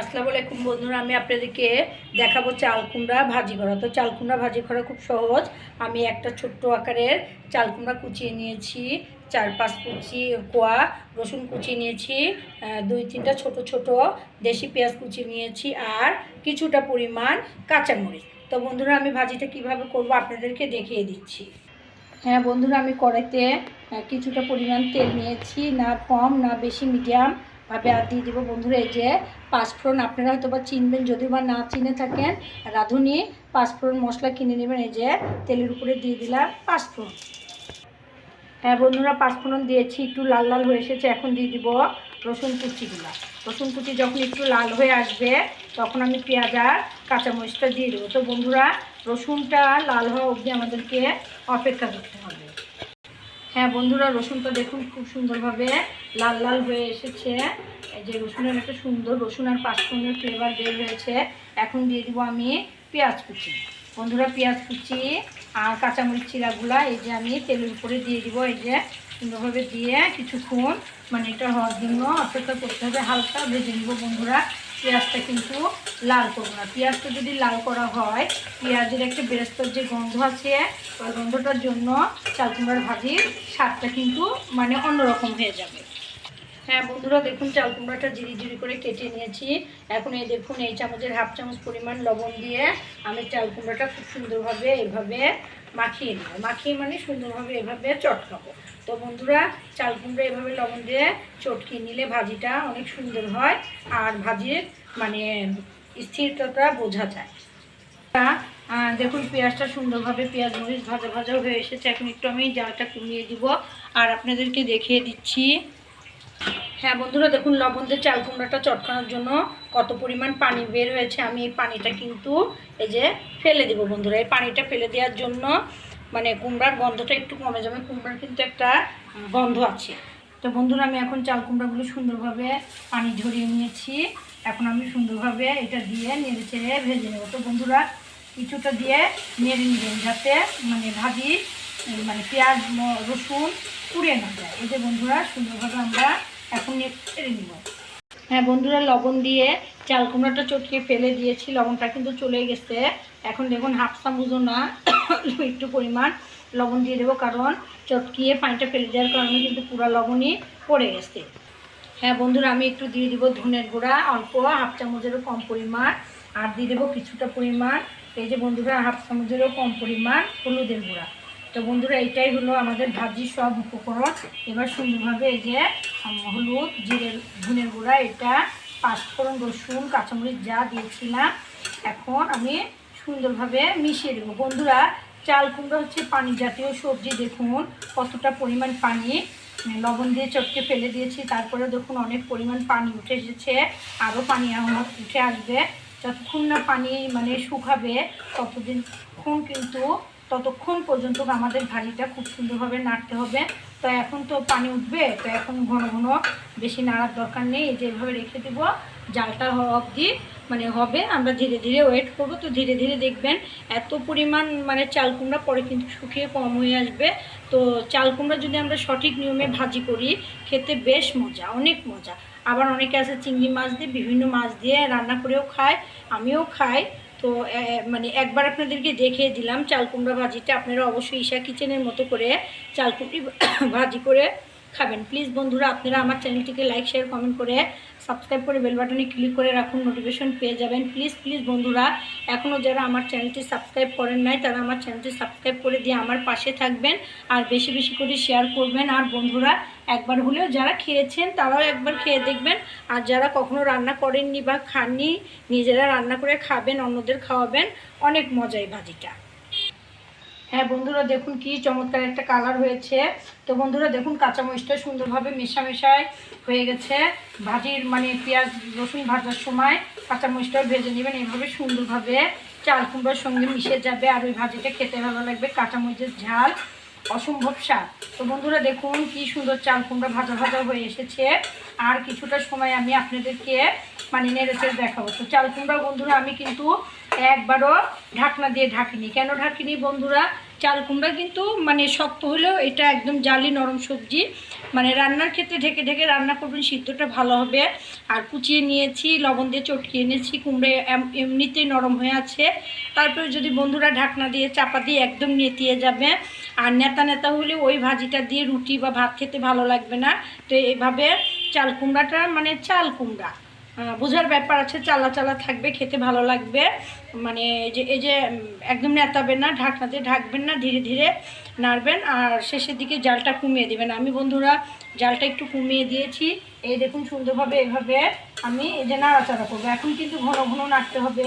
আসসালামু আলাইকুম বন্ধুরা, আমি আপনাদেরকে দেখাবো চাল কুমড়া ভাজি করা। তো চাল কুমড়া ভাজি করা খুব সহজ। আমি একটা ছোট্ট আকারের চাল কুমড়া কুচিয়ে নিয়েছি, চার পাঁচ কুচি কোয়া রসুন কুচিয়ে নিয়েছি দুই তিনটা ছোট ছোট দেশি পেঁয়াজ কুচিয়ে নিয়েছি আর কিছুটা পরিমাণ কাঁচামরিচ। তো বন্ধুরা, আমি ভাজিটা কীভাবে করব আপনাদেরকে দেখিয়ে দিচ্ছি। হ্যাঁ বন্ধুরা, আমি কড়াইতে কিছুটা পরিমাণ তেল নিয়েছি, না কম, না বেশি, মিডিয়াম। ভাবে আর দিয়ে দেবো। বন্ধুরা, এই যে পাঁচফোড়ন আপনারা হয়তো বা চিনবেন যদি বা না চিনে থাকেন, রাঁধুনি পাঁচফোড়ন মশলা কিনে নেবেন। এই যে তেলের উপরে দিয়ে দিলাম পাঁচফোড়ন হ্যাঁ বন্ধুরা পাঁচফোড়ন দিয়েছি, একটু লাল লাল হয়ে এসেছে, এখন দিয়ে দিব রসুন কুচিগুলো। রসুন কুচি যখন একটু লাল হয়ে আসবে, তখন আমি পেঁয়াজ আর কাঁচামরিচটা দিয়ে দেবো। তো বন্ধুরা, রসুনটা লাল হওয়া অবধি আমাদেরকে অপেক্ষা করতে হবে। হ্যাঁ বন্ধুরা রসুনটা দেখুন খুব সুন্দরভাবে লাল লাল হয়ে এসেছে। যে রসুনের একটা সুন্দর রসুন আর পাঁচফোড়নের ফ্লেভার বের হয়েছে। এখন দিয়ে দিব আমি পেঁয়াজ কুচি। বন্ধুরা, পেঁয়াজ কুচি আর কাঁচামরিচ চিরাগুলা, এই যে আমি তেলের উপরে দিয়ে দিব। এই যে সুন্দরভাবে দিয়ে কিছুক্ষণ মানে এটা হওয়ার জন্য অপেক্ষা করতে হবে, হালকা ভেজে নিব বন্ধুরা। পেঁয়াজটা কিন্তু লাল করব না। পেঁয়াজটা যদি লাল করা হয়, পেঁয়াজের একটা বেরেস্তার যে গন্ধ আছে, ওই গন্ধটার জন্য চাল কুমড়ার ভাজির স্বাদটা কিন্তু মানে অন্যরকম হয়ে যাবে। হ্যাঁ বন্ধুরা, দেখুন চাল কুমড়াটা জিরি জিরি করে কেটে নিয়েছি। এখন এই দেখুন, এই চামচের হাফ চামচ পরিমাণ লবণ দিয়ে আমি চাল কুমড়াটা খুব সুন্দরভাবে, এভাবে মাখিয়ে নেব মাখিয়ে মানে সুন্দরভাবে এভাবে চটকাবো তো বন্ধুরা, চাল কুমড়া এভাবে লবণ দিয়ে চটকিয়ে নিলে ভাজিটা অনেক সুন্দর হয় আর ভাজির মানে স্থিরতাটা বোঝা যায়। দেখুন পেঁয়াজটা সুন্দরভাবে পেঁয়াজ মরিচ ভাজা ভাজা হয়ে এসেছে। এখন একটু আমি জালটা কমিয়ে দিব। আর আপনাদেরকে দেখিয়ে দিচ্ছি। হ্যাঁ বন্ধুরা দেখুন লবণ দিয়ে চাল কুমড়াটা চটকানোর জন্য কত পরিমাণ পানি বের হয়েছে, আমি এই পানিটা কিন্তু এই যে ফেলে দেবো বন্ধুরা। এই পানিটা ফেলে দেওয়ার জন্য মানে কুমড়ার গন্ধটা একটু কমে যাবে, কুমড়ার কিন্তু একটা গন্ধ আছে। তো বন্ধুরা, আমি এখন চাল কুমড়াগুলো সুন্দরভাবে পানি ঝরিয়ে নিয়েছি। এখন আমি সুন্দরভাবে এটা দিয়ে নেড়ে চেড়ে ভেজে নেব। তো বন্ধুরা, কিছুটা দিয়ে নেড়ে নেবেন যাতে মানে ভাজি মানে পেঁয়াজ রসুন পুড়িয়ে না যায়। এই যে বন্ধুরা, সুন্দরভাবে আমরা এখন নেড়ে নিব। হ্যাঁ বন্ধুরা, লবণ দিয়ে চাল কুমড়াটা চটকে ফেলে দিয়েছি। লবণটা কিন্তু চলে গেছে। এখন দেখুন, হাফ চামচও না, একটু পরিমাণ লবণ দিয়ে দেবো, কারণ চটকিয়ে পানিটা ফেলে দেওয়ার কারণে কিন্তু পুরো লবণই পড়ে গেছে। হ্যাঁ বন্ধুরা, আমি একটু দিয়ে দিব ধনের গুঁড়া, অল্প হাফ চামচেরও কম পরিমাণ, আর দিয়ে দেবো কিছুটা পরিমাণ। এই যে বন্ধুরা, হাফ চামচেরও কম পরিমাণ হলুদের গুঁড়া। তো বন্ধুরা এইটাই হলো আমাদের ভাজির সব উপকরণ। এবার সুন্দরভাবে এই যে হলুদ, জিরের, ধুনের গুঁড়া, এটা পাঁচফোড়ন রসুন, কাঁচামরিচ যা দিয়েছিলাম। এখন আমি সুন্দরভাবে মিশিয়ে দেবো। বন্ধুরা, চাল কুমড়া হচ্ছে পানি জাতীয় সবজি, দেখুন কতটা পরিমাণ পানি। লবণ দিয়ে চটকে ফেলে দিয়েছি, তারপরে দেখুন অনেক পরিমাণ পানি উঠে এসেছে। আরও পানি আমার উঠে আসবে। যতক্ষণ না পানি মানে শুকাবে ততদিনক্ষণ কিন্তু ততক্ষণ পর্যন্ত আমাদের ভাজিটা খুব সুন্দরভাবে নাড়তে হবে। তো এখন তো পানি উঠবে, তো এখন ঘন ঘন বেশি নাড়ার দরকার নেই। এই যে এভাবে রেখে দেবো, জালটা অবধি। মানে হবে, আমরা ধীরে ধীরে ওয়েট করব। তো ধীরে ধীরে দেখবেন, এত পরিমাণ মানে চাল কুমড়া পরে কিন্তু শুকিয়ে কম হয়ে আসবে। তো চাল কুমড়া যদি আমরা সঠিক নিয়মে ভাজি করি, খেতে বেশ মজা, অনেক মজা। আবার অনেকে আছে চিংড়ি মাছ দিয়ে, বিভিন্ন মাছ দিয়ে রান্না করেও খায়, আমিও খাই। তো মানে একবার আপনাদেরকে দেখিয়ে দিলাম চালকুমড়া ভাজিটা। আপনারা অবশ্যই ঈশা কিচেনের মতো করে চালকুমড়ি ভাজি করে খাবেন। প্লিজ বন্ধুরা, আপনারা আমার চ্যানেলটিকে লাইক শেয়ার কমেন্ট করে সাবস্ক্রাইব করে বেল বাটনে ক্লিক করে রাখুন নোটিফিকেশন পেয়ে যাবেন। প্লিজ প্লিজ বন্ধুরা এখনও যারা আমার চ্যানেলটি সাবস্ক্রাইব করেন নাই, তারা আমার চ্যানেলটি সাবস্ক্রাইব করে দিয়ে আমার পাশে থাকবেন আর বেশি বেশি করে শেয়ার করবেন। আর বন্ধুরা, একবার হলেও যারা খেয়েছেন, তারাও একবার খেয়ে দেখবেন। আর যারা কখনো রান্না করেননি বা খাননি, নিজেরা রান্না করে খাবেন, অন্যদের খাওয়াবেন। অনেক মজা এই ভাজিটা হ্যাঁ বন্ধুরা দেখুন কি চমৎকার একটা কালার হয়েছে। তো বন্ধুরা দেখুন কাঁচা কাঁচামরিচটা সুন্দরভাবে মেশামেশায় হয়ে গেছে। ভাজির মানে পেঁয়াজ, রসুন ভাজার সময় কাঁচা কাঁচামরিচটাও ভেজে নেবেন। এইভাবে সুন্দরভাবে চাল কুমড়োর সঙ্গে মিশে যাবে আর ওই ভাজিটা খেতে ভালো লাগবে, কাঁচামরিচের ঝাল। অসম্ভব স্বাদ। তো বন্ধুরা দেখুন কি সুন্দর চাল কুমড়া ভাজা ভাজা হয়ে এসেছে। আর কিছুটা সময় আমি আপনাদেরকে মানে নেড়েচেড়ে দেখাবো। তো চাল কুমড়া বন্ধুরা আমি কিন্তু একবারও ঢাকনা দিয়ে ঢাকিনি। কেন ঢাকিনি বন্ধুরা? চাল কুমড়া কিন্তু মানে শক্ত হলেও এটা একদম জালি নরম সবজি। মানে রান্নার ক্ষেত্রে ঢেকে ঢেকে রান্না করবেন, সিদ্ধটা ভালো হবে। আর কুচিয়ে নিয়েছি, লবণ দিয়ে চটকিয়ে এনেছি, কুমড়ে এম- এমনিতেই নরম হয়ে আছে। তারপরে যদি বন্ধুরা ঢাকনা দিয়ে চাপা দিয়ে একদম নেতিয়ে যাবে, আর নেতা নেতা হলে ওই ভাজিটা দিয়ে রুটি বা ভাত খেতে ভালো লাগবে না। তো এভাবে চাল কুমড়াটা মানে চাল কুমড়া। বোঝার ব্যাপার আছে, চালা চালা থাকবে, খেতে ভালো লাগবে। মানে যে, এই যে একদম নেতাবেন না ঢাকনাতে ঢাকবেন না, ধীরে ধীরে নাড়বেন, আর শেষের দিকে জালটা কমিয়ে দেবেন। আমি বন্ধুরা, জালটা একটু কমিয়ে দিয়েছি। এই দেখুন সুন্দরভাবে এভাবে আমি এই যে নাড়াচাড়া করব। এখন কিন্তু ঘন ঘন নাড়তে হবে,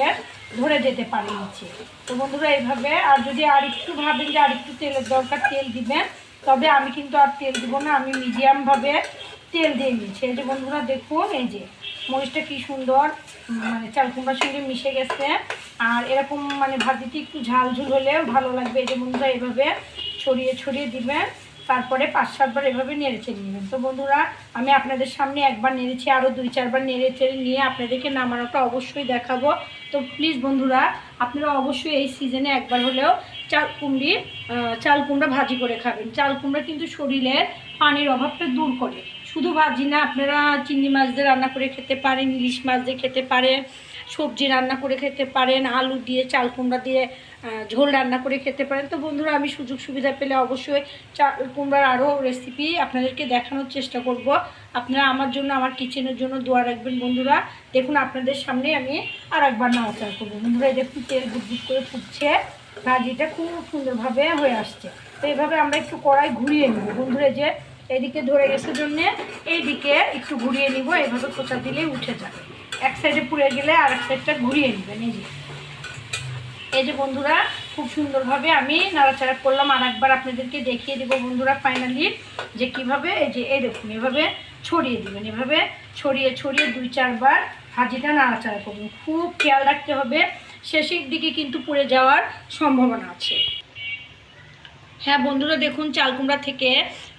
ধরে যেতে পারে নিচে। তো বন্ধুরা এইভাবে আর যদি আর একটু ভাবেন যে আর একটু তেলের দরকার, তেল দিবেন, তবে আমি কিন্তু আর তেল দিব না, আমি মিডিয়ামভাবে তেল দিয়ে নিয়েছি। এই যে বন্ধুরা, দেখুন, এই যে মরিচটা কি সুন্দর মানে চাল কুমড়ার সঙ্গে মিশে গেছে। আর এরকম মানে ভাজিতে একটু ঝাল ঝুল হলে ভালো লাগবে। এই যে বন্ধুরা, এভাবে ছড়িয়ে ছড়িয়ে দিবেন। তারপরে পাঁচ সাতবার এভাবে নেড়ে চেড়ে নেবেন। তো বন্ধুরা, আমি আপনাদের সামনে একবার নেড়েছি আরও দুই চারবার নেড়ে চেড়ে নিয়ে আপনাদেরকে নামানোটা অবশ্যই দেখাবো। তো প্লিজ বন্ধুরা, আপনারা অবশ্যই এই সিজনে একবার হলেও চাল কুমড়ি চাল কুমড়া ভাজি করে খাবেন। চাল কুমড়া কিন্তু শরীরের পানির অভাবটা দূর করে। শুধু ভাজি না, আপনারা চিংড়ি মাছ দিয়ে রান্না করে খেতে পারেন, ইলিশ মাছ দিয়ে খেতে পারেন সবজি রান্না করে খেতে পারেন, আলু দিয়ে, চাল কুমড়া দিয়ে ঝোল রান্না করে খেতে পারেন। তো বন্ধুরা, আমি সুযোগ সুবিধা পেলে অবশ্যই চাল কুমড়ার আরও রেসিপি আপনাদেরকে দেখানোর চেষ্টা করব। আপনারা আমার জন্য, আমার কিচেনের জন্য দোয়া রাখবেন বন্ধুরা। দেখুন, আপনাদের সামনে আমি আর একবার না নাড়াচাড়া করব। বন্ধুরা দেখুন, তেল বুট করে ফুটছে। ভাজিটা খুব সুন্দরভাবে হয়ে আসছে। তো এভাবে আমরা একটু কড়াই ঘুরিয়ে নেব। বন্ধুরা যে এদিকে ধরে গেছে জন্যে, এইদিকে একটু ঘুরিয়ে নিব, এইভাবে কোচা দিলেই উঠে যাবে এক সাইডে পুড়ে গেলে আর এক সাইডটা ঘুরিয়ে নেবেন যে এই যে বন্ধুরা, খুব সুন্দরভাবে আমি নাড়াচাড়া করলাম, আর একবার আপনাদেরকে দেখিয়ে দেবো বন্ধুরা ফাইনালি যে কীভাবে, এই যে এই দেখুন, এভাবে ছড়িয়ে দেবেন, এভাবে ছড়িয়ে ছড়িয়ে দুই চারবার ভাজিটা নাড়াচাড়া করবেন। খুব খেয়াল রাখতে হবে, শেষের দিকে কিন্তু পুড়ে যাওয়ার সম্ভাবনা আছে। হ্যাঁ বন্ধুরা, দেখুন, চাল কুমড়া থেকে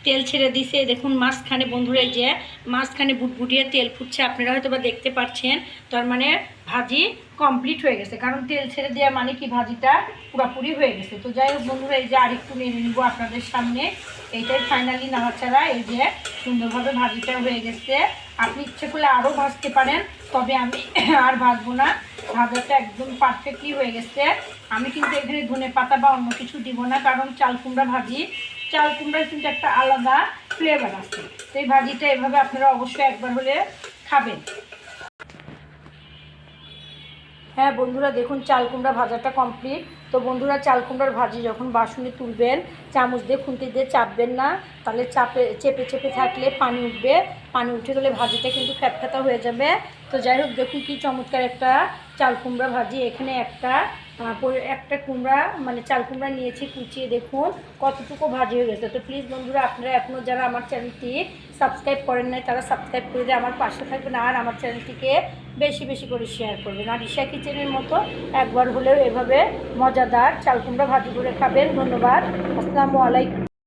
তেল ছেড়ে দিছে। দেখুন, মাঝখানে বন্ধুরা এই যে, মাঝখানে বুটবুটিয়ে তেল ফুটছে, আপনারা হয়তো বা দেখতে পাচ্ছেন তার মানে ভাজি কমপ্লিট হয়ে গেছে। কারণ তেল ছেড়ে দেওয়া মানে কি, ভাজিটা পুরোপুরি হয়ে গেছে। তো যাই হোক বন্ধুরা, এই যে আরেকটু নিয়ে নিব আপনাদের সামনে। এইটাই ফাইনালি নাড়াচাড়া, এই যে সুন্দরভাবে ভাজিটা হয়ে গেছে। আপনি ইচ্ছে করলে আরও ভাজতে পারেন, তবে আমি আর ভাজবো না। ভাজাটা একদম পারফেক্টলি হয়ে গেছে। আমি কিন্তু এখানে ধনে পাতা বা অন্য কিছু দিব না, কারণ চাল কুমড়া ভাজি, চাল কুমড়ার কিন্তু একটা আলাদা ফ্লেভার আছে। তো এই ভাজিটা এভাবে আপনারা অবশ্যই একবার হলে খাবেন। হ্যাঁ বন্ধুরা, দেখুন, চাল কুমড়া ভাজাটা কমপ্লিট তো বন্ধুরা, চাল কুমড়ার ভাজি যখন বাসনে তুলবেন, চামচ দিয়ে খুন্তি দিয়ে চাপবেন না, তাহলে চাপে, চেপে চেপে থাকলে পানি উঠবে। পানি উঠে গেলে ভাজিটা কিন্তু ফ্যাটফ্যাটা হয়ে যাবে। তো যাই হোক, দেখুন কি চমৎকার একটা চাল কুমড়া ভাজি, এখানে একটা একটা কুমড়া মানে চাল কুমড়া নিয়েছি, কুচিয়ে দেখুন কতটুকু ভাজি হয়ে গেছে। তো প্লিজ বন্ধুরা, আপনারা এখনও যারা আমার চ্যানেলটি সাবস্ক্রাইব করেন নাই, তারা সাবস্ক্রাইব করে দিয়ে আমার পাশে থাকবেন আর আমার চ্যানেলটিকে বেশি বেশি করে শেয়ার করবেন। আর ঈশা কিচেনের মতো একবার হলেও এভাবে মজাদার চাল কুমড়া ভাজি করে খাবেন। ধন্যবাদ। আসসালামু আলাইকুম।